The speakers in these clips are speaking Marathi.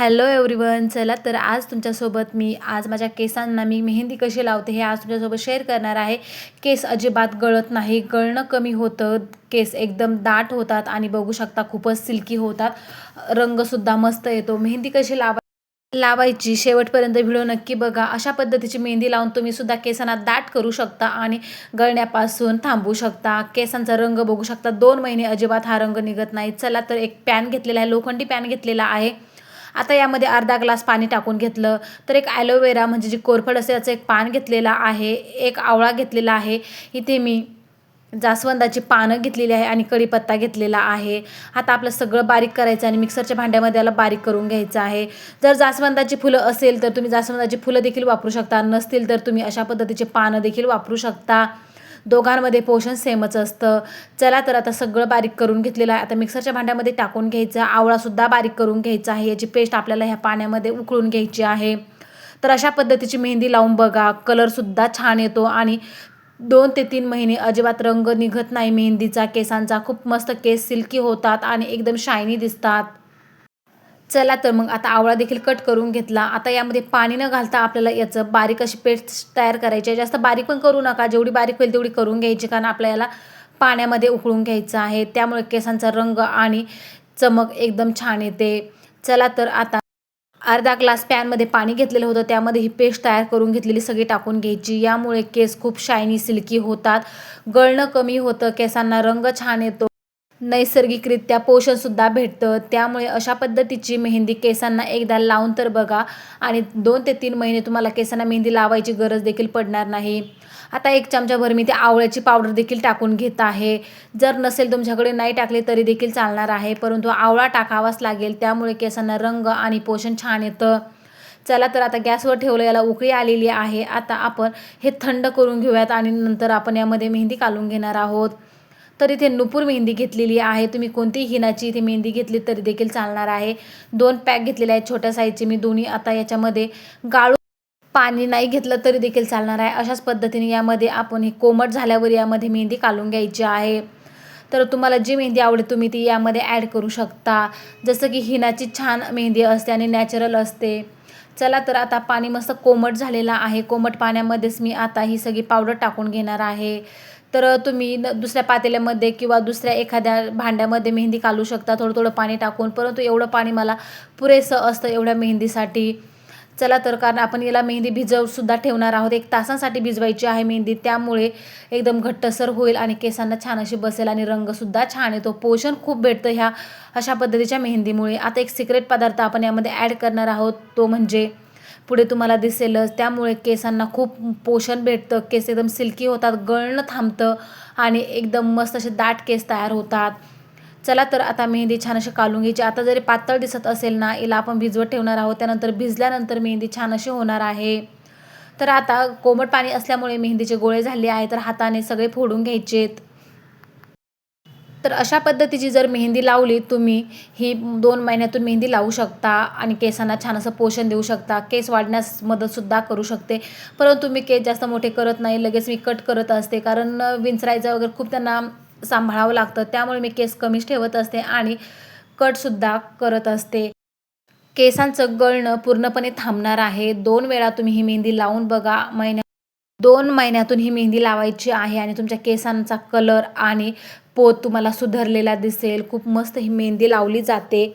हॅलो एव्हरीवन चला तर आज तुमच्यासोबत मी आज माझ्या केसांना मी मेहंदी कशी लावते हे आज तुमच्यासोबत शेअर करणार आहे. केस अजिबात गळत नाही गळणं कमी होतं केस एकदम दाट होतात आणि बघू शकता खूपच सिल्की होतात. रंगसुद्धा मस्त येतो. मेहंदी कशी लावा लावायची शेवटपर्यंत व्हिडिओ नक्की बघा. अशा पद्धतीची मेहंदी लावून तुम्ही सुद्धा केसांना दाट करू शकता आणि गळण्यापासून थांबू शकता. केसांचा रंग बघू शकता. दोन महिने अजिबात हा रंग निघत नाही. चला तर एक पॅन घेतलेला आहे लोखंडी पॅन घेतलेला आहे. आता यामध्ये अर्धा ग्लास पाणी टाकून घेतलं. तर एक ॲलोवेरा म्हणजे जी कोरफड असते त्याचं एक पान घेतलेलं आहे. एक आवळा घेतलेला आहे. इथे मी जास्वंदाची पानं घेतलेली आहे आणि कढीपत्ता घेतलेला आहे. आता आपलं सगळं बारीक करायचं आणि मिक्सरच्या भांड्यामध्ये याला बारीक करून घ्यायचं आहे. जर जास्वंदाची फुलं असेल तर तुम्ही जास्वंदाची फुलं देखील वापरू शकता. नसतील तर तुम्ही अशा पद्धतीचे पानं देखील वापरू शकता. दोघांमध्ये पोषण सेमच असतं. चला तर आता सगळं बारीक करून घेतलेलं आहे. आता मिक्सरच्या भांड्यामध्ये टाकून घ्यायचं. आवळासुद्धा बारीक करून घ्यायचा आहे. याची पेस्ट आपल्याला ह्या पाण्यामध्ये उकळून घ्यायची आहे. तर अशा पद्धतीची मेहंदी लावून बघा. कलरसुद्धा छान येतो आणि दोन ते तीन महिने अजिबात रंग निघत नाही मेहंदीचा. केसांचा खूप मस्त केस सिल्की होतात आणि एकदम शायनी दिसतात. चला तर मग आता आवळा देखील कट करून घेतला. आता यामध्ये पाणी न घालता आपल्याला याचं बारीक अशी पेस्ट तयार करायची आहे. जास्त बारीक पण करू नका. जेवढी बारीक होईल तेवढी करून घ्यायची कारण आपल्याला पाण्यामध्ये उकळून घ्यायचं आहे. त्यामुळे केसांचा रंग आणि चमक एकदम छान येते. चला तर आता अर्धा ग्लास पॅनमध्ये पाणी घेतलेलं होतं. त्यामध्ये ही पेस्ट तयार करून घेतलेली सगळी टाकून घ्यायची. यामुळे केस खूप शायनी सिल्की होतात. गळणं कमी होतं. केसांना रंग छान येतो. नैसर्गिकरित्या पोषणसुद्धा भेटतं. त्यामुळे अशा पद्धतीची मेहंदी केसांना एकदा लावून तर बघा. आणि दोन ते तीन महिने तुम्हाला केसांना मेहंदी लावायची गरज देखील पडणार नाही. आता एक चमचाभर मी ते आवळ्याची पावडर देखील टाकून घेत आहे. जर नसेल तुमच्याकडे नाही टाकले तरी देखील चालणार आहे. परंतु आवळा टाकावाच लागेल. त्यामुळे केसांना रंग आणि पोषण छान येतं. चला तर आता गॅसवर ठेवलं याला उकळी आलेली आहे. आता आपण हे थंड करून घेऊयात आणि नंतर आपण यामध्ये मेहंदी काढून घेणार आहोत. तर इथे नुपूर मेहंदी घेतलेली आहे. तुम्ही कोणतीही हिनाची इथे मेहंदी घेतली तरी देखील चालणार आहे. दोन पॅक घेतलेले आहेत छोट्या साईजचे मी दोन्ही आता याच्यामध्ये गाळून पाणी नाही घेतलं तरी देखील चालणार आहे. अशाच पद्धतीने यामध्ये आपण हे कोमट झाल्यावर यामध्ये मेहंदी काढून घ्यायची आहे. तर तुम्हाला जी मेहंदी आवडेल तुम्ही ती यामध्ये ॲड करू शकता. जसं की हिनाची छान मेहंदी असते आणि नॅचरल असते. चला तर आता पाणी मस्त कोमट झालेलं आहे. कोमट पाण्यामध्येच मी आता ही सगळी पावडर टाकून घेणार आहे. तर तुम्ही न दुसऱ्या पातेल्यामध्ये किंवा दुसऱ्या एखाद्या भांड्यामध्ये मेहंदी काढू शकता थोडं थोडं पाणी टाकून. परंतु एवढं पाणी मला पुरेसं असतं एवढ्या मेहंदीसाठी. चला तर कारण आपण याला मेहंदी भिजवसुद्धा ठेवणार आहोत. एक तासांसाठी भिजवायची आहे मेहंदी. त्यामुळे एकदम घट्टसर होईल आणि केसांना छान अशी बसेल आणि रंगसुद्धा छान येतो. पोषण खूप भेटतं ह्या अशा पद्धतीच्या मेहंदीमुळे. आता एक सिक्रेट पदार्थ आपण यामध्ये ॲड करणार आहोत. तो म्हणजे पुढे तुम्हाला दिसेलच. त्यामुळे केसांना खूप पोषण भेटतं. केस एकदम सिल्की होतात गळणं थांबतं आणि एकदम मस्त असे दाट केस तयार होतात. चला तर आता मेहंदी छान अशी काढून घ्यायची. आता जरी पातळ दिसत असेल ना हिला आपण भिजवत ठेवणार आहोत. त्यानंतर भिजल्यानंतर मेहंदी छान अशी होणार आहे. तर आता कोमट पाणी असल्यामुळे मेहंदीचे गोळे झाले आहे. तर हाताने सगळे फोडून घ्यायचेत. तर अशा पद्धतीची जर मेहंदी लावली तुम्ही ही दोन महिन्यातून मेहंदी लावू शकता आणि केसांना छान असं पोषण देऊ शकता. केस वाढण्यास मदतसुद्धा करू शकते. परंतु मी केस जास्त मोठे करत नाही लगेच मी कट करत असते. कारण विंचरायचं वगैरे खूप त्यांना सांभाळावं लागतं. त्यामुळे मी केस कमीच ठेवत असते आणि कटसुद्धा करत असते. केसांचं गळणं पूर्णपणे थांबणार आहे. दोन वेळा तुम्ही ही मेहंदी लावून बघा. महिन्या दोन महिन्यातून ही मेहंदी लावायची आहे आणि तुमच्या केसांचा कलर आणि पोत तुम्हाला सुधारलेला दिसेल. खूप मस्त ही मेहंदी लावली जाते.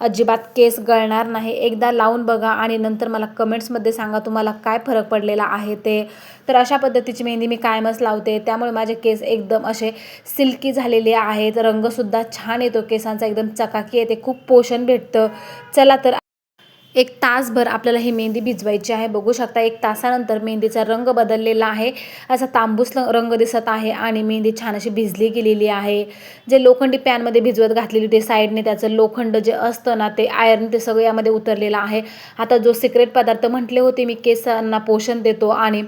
अजिबात केस गळणार नाही. एकदा लावून बघा आणि नंतर मला कमेंट्समध्ये सांगा तुम्हाला काय फरक पडलेला आहे ते. तर अशा पद्धतीची मेहंदी मी कायमच लावते. त्यामुळे माझे केस एकदम असे सिल्की झालेले आहेत. रंगसुद्धा छान येतो. केसांचा एकदम चकाकी येते. खूप पोषण भेटतं. चला तर एक तासभर आपल्याला ही मेहंदी भिजवायची आहे. बघू शकता एक तासानंतर मेहंदीचा रंग बदललेला आहे. असा तांबूस रंग दिसत आहे आणि मेहंदी छान अशी भिजली गेलेली आहे. जे लोखंडी पॅनमध्ये भिजवत घातलेली ते साईडने त्याचं लोखंड जे असतं ना ते आयर्न ते सगळं यामध्ये उतरलेलं आहे. आता जो सिक्रेट पदार्थ म्हटले होते मी केसांना पोषण देतो आणि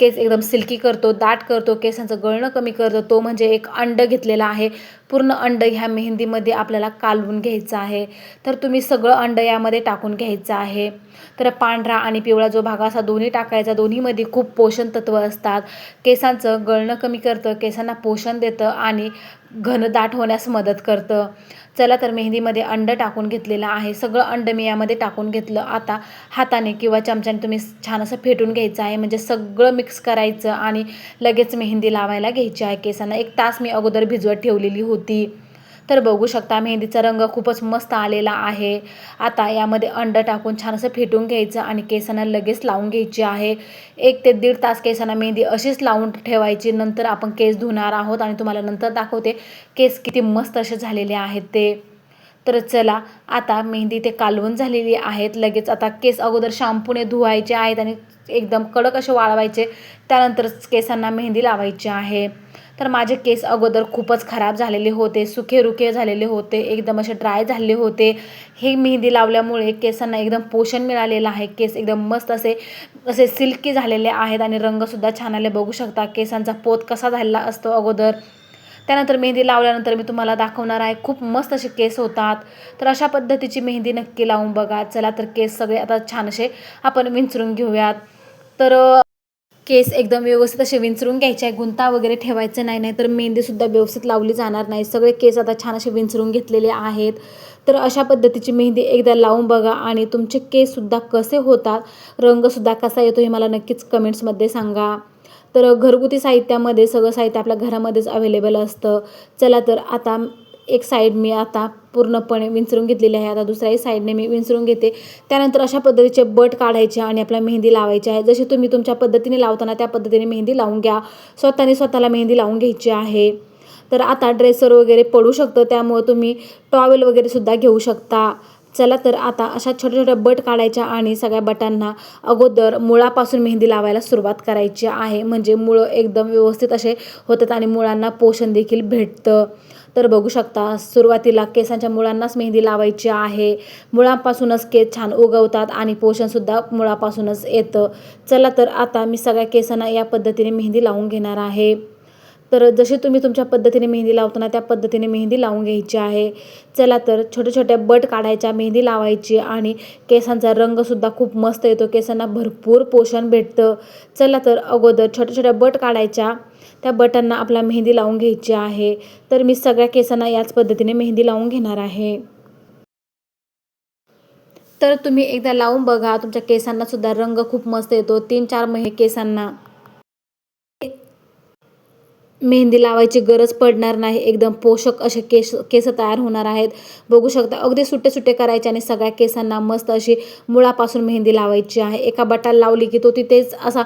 केस एकदम सिल्की करतो दाट करतो केसांचं गळणं कमी करतो. तो म्हणजे एक अंड घेतलेला आहे. पूर्ण अंड ह्या मेहंदीमध्ये आपल्याला कालवून घ्यायचं आहे. तर तुम्ही सगळं अंड यामध्ये टाकून घ्यायचं आहे. तर पांढरा आणि पिवळा जो भाग असा दोन्ही टाकायचा. दोन्हीमध्ये खूप पोषण तत्व असतात. केसांचं गळणं कमी करतं केसांना पोषण देतं आणि घन दाट होण्यास मदत करतं. चला तर मेहंदीमध्ये अंड टाकून घेतलेलं आहे. सगळं अंड मी यामध्ये टाकून घेतलं. आता हाताने किंवा चमच्याने तुम्ही छान असं फेटून घ्यायचं आहे. म्हणजे सगळं मिक्स करायचं आणि लगेच मेहंदी लावायला घ्यायची आहे केसांना. एक तास मी अगोदर भिजवत ठेवलेली होती. तर बघू शकता मेहंदीचा रंग खूपच मस्त आलेला आहे. आता यामध्ये अंड टाकून छान असं फेटून घ्यायचं आणि केसांना लगेच लावून घ्यायची आहे. एक ते दीड तास केसांना मेहंदी अशीच लावून ठेवायची. नंतर आपण केस धुणार आहोत आणि तुम्हाला नंतर दाखवते केस किती मस्त असे झालेले आहेत ते. तर चला आता मेहंदी ते कालवून झालेली आहेत. लगेच आता केस अगोदर शॅम्पूने धुवायचे आहेत आणि एकदम कडक असे वाळवायचे. त्यानंतरच केसांना मेहंदी लावायची आहे. तर माझे केस अगोदर खूपच खराब झालेले होते सुखे रुखे झालेले होते एकदम असे ड्राय झालेले होते. हे मेहंदी लावल्यामुळे केसांना एकदम पोषण मिळालेलं आहे. केस एकदम मस्त असे असे सिल्की झालेले आहेत आणि रंगसुद्धा छान आले. बघू शकता केसांचा पोत कसा झालेला असतो अगोदर. त्यानंतर मेहंदी लावल्यानंतर मी तुम्हाला दाखवणार आहे खूप मस्त असे केस होतात. तर अशा पद्धतीची मेहंदी नक्की लावून बघा. चला तर केस सगळे आता छान असे आपण विंचरून घेऊयात. तर केस एकदम व्यवस्थित असे विंचरून घ्यायचे आहे. गुंता वगैरे ठेवायचं नाही नाही तर मेहंदीसुद्धा व्यवस्थित लावली जाणार नाही. सगळे केस आता छान असे विंचरून घेतलेले आहेत. तर अशा पद्धतीची मेहंदी एकदा लावून बघा आणि तुमचे केससुद्धा कसे होतात रंगसुद्धा कसा येतो हे मला नक्कीच कमेंट्समध्ये सांगा. तर घरगुती साहित्यामध्ये सगळं साहित्य आपल्या घरामध्येच अवेलेबल असतं. चला तर आता एक साईड मी आता पूर्णपणे विंचरून घेतलेली आहे. आता दुसऱ्याही साईडने मी विंचरून घेते. त्यानंतर अशा पद्धतीचे बट काढायचे आणि आपल्या मेहंदी लावायची आहे. जशी तुम्ही तुमच्या पद्धतीने लावताना त्या पद्धतीने मेहंदी लावून घ्या. स्वतःने स्वतःला मेहंदी लावून घ्यायची आहे. तर आता ड्रेसर वगैरे पडू शकतं. त्यामुळं तुम्ही टॉवेल वगैरे सुद्धा घेऊ शकता. चला तर आता अशा छोट्या छोट्या बट काढायच्या आणि सगळ्या बटांना अगोदर मुळापासून मेहंदी लावायला सुरुवात करायची आहे. म्हणजे मुळं एकदम व्यवस्थित असे होतात आणि मुळांना पोषण देखील भेटतं. तर बघू शकता सुरुवातीला केसांच्या मुळांनाच मेहंदी लावायची आहे. मुळापासूनच केस छान उगवतात आणि पोषणसुद्धा मुळापासूनच येतं. चला तर आता मी सगळ्या केसांना या पद्धतीने मेहंदी लावून घेणार आहे. तर जशी तुम्ही तुमच्या पद्धतीने मेहंदी लावताना त्या पद्धतीने मेहंदी लावून घ्यायची आहे. चला तर छोट्या छोट्या बट काढायच्या मेहंदी लावायची आणि केसांचा रंगसुद्धा खूप मस्त येतो. केसांना भरपूर पोषण भेटतं. चला तर अगोदर छोट्या छोट्या बट काढायच्या. त्या बटांना आपला मेहंदी लावून घ्यायची आहे. तर मी सगळ्या केसांना याच पद्धतीने मेहंदी लावून घेणार आहे. तर तुम्ही एकदा लावून बघा. तुमच्या केसांना सुद्धा रंग खूप मस्त येतो. तीन चार महिने केसांना. मेहंदी लावायची गरज पडणार नाही. एकदम पोषक असे केस केस तयार होणार आहेत. बघू शकता अगदी सुट्टे सुट्टे करायचे आणि सगळ्या केसांना मस्त अशी मुळापासून मेहंदी लावायची आहे. एका बटाला लावली की तो तिथेच असा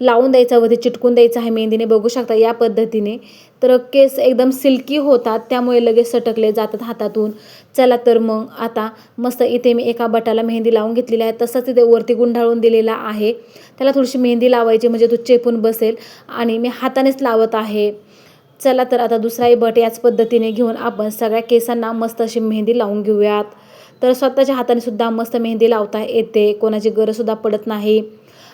लावून द्यायचा वरती चिटकून द्यायचं आहे मेहंदीने बघू शकता या पद्धतीने. तर केस एकदम सिल्की होतात त्यामुळे लगेच सटकले जातात हातातून. चला तर मग आता मस्त इथे मी एका बटाला मेहंदी लावून घेतलेली आहे. तसंच तिथे वरती गुंडाळून दिलेला आहे. त्याला थोडीशी मेहंदी लावायची म्हणजे तो चेपून बसेल. आणि मी हातानेच लावत आहे. चला तर आता दुसराही बट याच पद्धतीने घेऊन आपण सगळ्या केसांना मस्त अशी मेहंदी लावून घेऊयात. तर स्वतःच्या हाताने सुद्धा मस्त मेहंदी लावता येते. कोणाची गरजसुद्धा पडत नाही.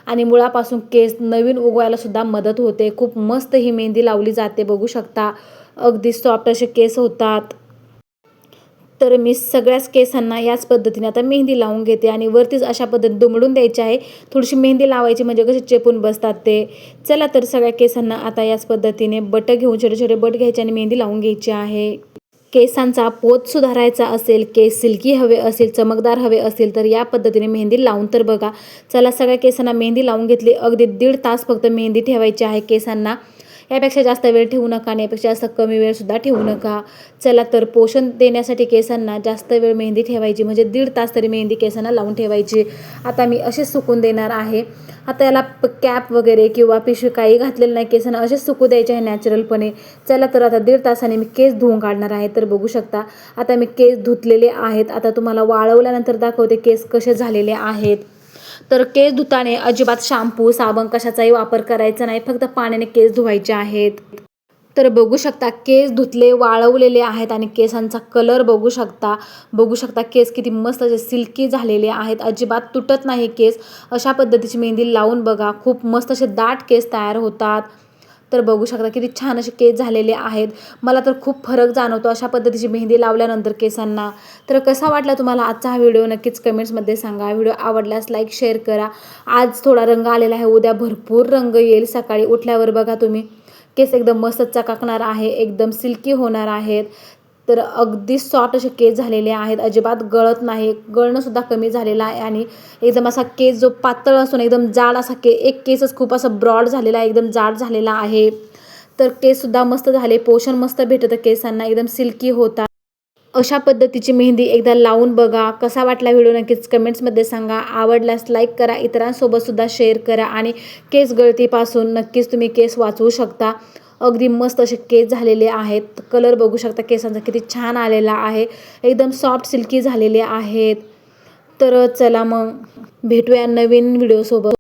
आणि मुळापासून केस नवीन उगवायला सुद्धा मदत होते. खूप मस्त ही मेहंदी लावली जाते बघू शकता. अगदी सॉफ्ट असे केस होतात. तर मी सगळ्याच केसांना याच पद्धतीने आता मेहंदी लावून घेते आणि वरतीच अशा पद्धतीने दुमडून द्यायची आहे. थोडीशी मेहंदी लावायची म्हणजे कसे चेपून बसतात ते. चला तर सगळ्या केसांना आता याच पद्धतीने बट घेऊन छोटे छोटे बट घ्यायचे आणि मेहंदी लावून घ्यायची आहे. केसांचा पोत सुधारायचा असेल केस सिल्की हवे असेल चमकदार हवे असेल तर या पद्धतीने मेहंदी लावून तर बघा. चला सगळ्या केसांना मेहंदी लावून घेतली. अगदी दीड तास फक्त मेहंदी ठेवायची आहे. केसांना यापेक्षा जास्त वेळ ठेवू नका आणि यापेक्षा जास्त कमी वेळसुद्धा ठेवू नका. चला तर पोषण देण्यासाठी केसांना जास्त वेळ मेहंदी ठेवायची म्हणजे दीड तास तरी मेहंदी केसांना लावून ठेवायची. आता मी असेच सुकून देणार आहे. आता याला कॅप वगैरे किंवा पिशवी काही घातलेलं नाही केसांना असेच सुकू द्यायचे आहे नॅचरलपणे चला तर आता दीड तासाने मी केस धुवून काढणार आहे तर बघू शकता. आता मी केस धुतलेले आहेत. आता तुम्हाला वाळवल्यानंतर दाखवते केस कसे झालेले आहेत. तर केस धुताने अजिबात शॅम्पू साबण कशाचाही वापर करायचा नाही फक्त पाण्याने केस धुवायचे आहेत. तर बघू शकता केस धुतले वाळवलेले आहेत आणि केसांचा कलर बघू शकता. बघू शकता केस किती मस्त असे सिल्की झालेले आहेत. अजिबात तुटत नाही केस. अशा पद्धतीची मेहंदी लावून बघा. खूप मस्त असे दाट केस तयार होतात. तर बघू शकता किती छान असे केस झालेले आहेत. मला तर खूप फरक जाणवतो अशा पद्धतीची मेहंदी लावल्यानंतर केसांना. तर कसा वाटला तुम्हाला आजचा हा व्हिडिओ? नक्कीच कमेंट्समध्ये सांगा. व्हिडिओ आवडल्यास लाईक शेअर करा. आज थोडा रंग आलेला आहे. उद्या भरपूर रंग येईल. सकाळी उठल्यावर बघा तुम्ही. केस एकदम मस्त चकाकणार आहे. एकदम सिल्की होणार आहेत. तर अगदी सॉफ्ट असे केस झालेले आहेत. अजिबात गळत नाही. गळणंसुद्धा कमी झालेलं आहे आणि एकदम असा केस जो पातळ असून एकदम जाड असा के एक केसच खूप असा ब्रॉड झालेला आहे. एकदम जाड झालेला आहे. तर केससुद्धा मस्त झाले. पोषण मस्त भेटतं केसांना. एकदम सिल्की होतात. अशा पद्धतीची मेहंदी एकदा लावून बघा. कसा वाटला व्हिडिओ नक्कीच कमेंट्समध्ये सांगा. आवडल्यास लाईक करा. इतरांसोबतसुद्धा शेअर करा आणि केस गळतीपासून नक्कीच तुम्ही केस वाचवू शकता. अगदी मस्त असे केस झालेले आहेत. कलर बघू शकता केसांचा किती छान आलेला आहे. एकदम सॉफ्ट सिल्की झालेले आहेत. तर चला मग भेटूया नवीन व्हिडिओसोबत